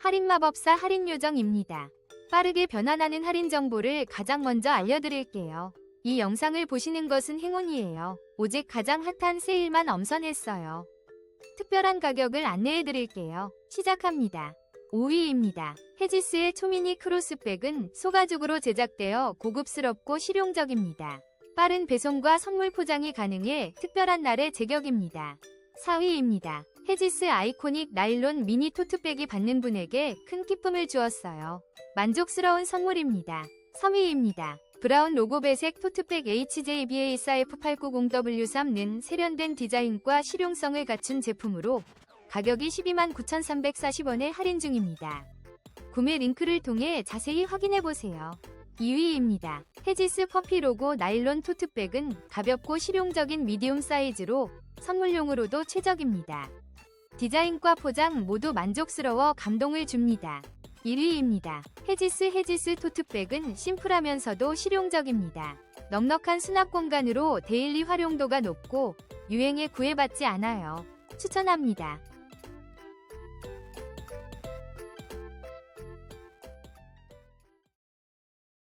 할인마법사 할인요정입니다. 빠르게 변환하는 할인 정보를 가장 먼저 알려드릴게요. 이 영상을 보시는 것은 행운이에요. 오직 가장 핫한 세일만 엄선했어요. 특별한 가격을 안내해드릴게요. 시작합니다. 5위입니다. 헤지스의 초미니 크로스백은 소가죽으로 제작되어 고급스럽고 실용적입니다. 빠른 배송과 선물 포장이 가능해 특별한 날의 제격입니다. 4위입니다. 헤지스 아이코닉 나일론 미니 토트백이 받는 분에게 큰 기쁨을 주었어요. 만족스러운 선물입니다. 3위입니다. 브라운 로고 배색 토트백 HJBA4F890W3는 세련된 디자인과 실용성을 갖춘 제품으로 가격이 129,340원에 할인 중입니다. 구매 링크를 통해 자세히 확인해보세요. 2위입니다. 헤지스 퍼피 로고 나일론 토트백은 가볍고 실용적인 미디움 사이즈로 선물용으로도 최적입니다. 디자인과 포장 모두 만족스러워 감동을 줍니다. 1위입니다. 헤지스 헤지스 토트백은 심플하면서도 실용적입니다. 넉넉한 수납 공간으로 데일리 활용도가 높고 유행에 구애받지 않아요. 추천합니다.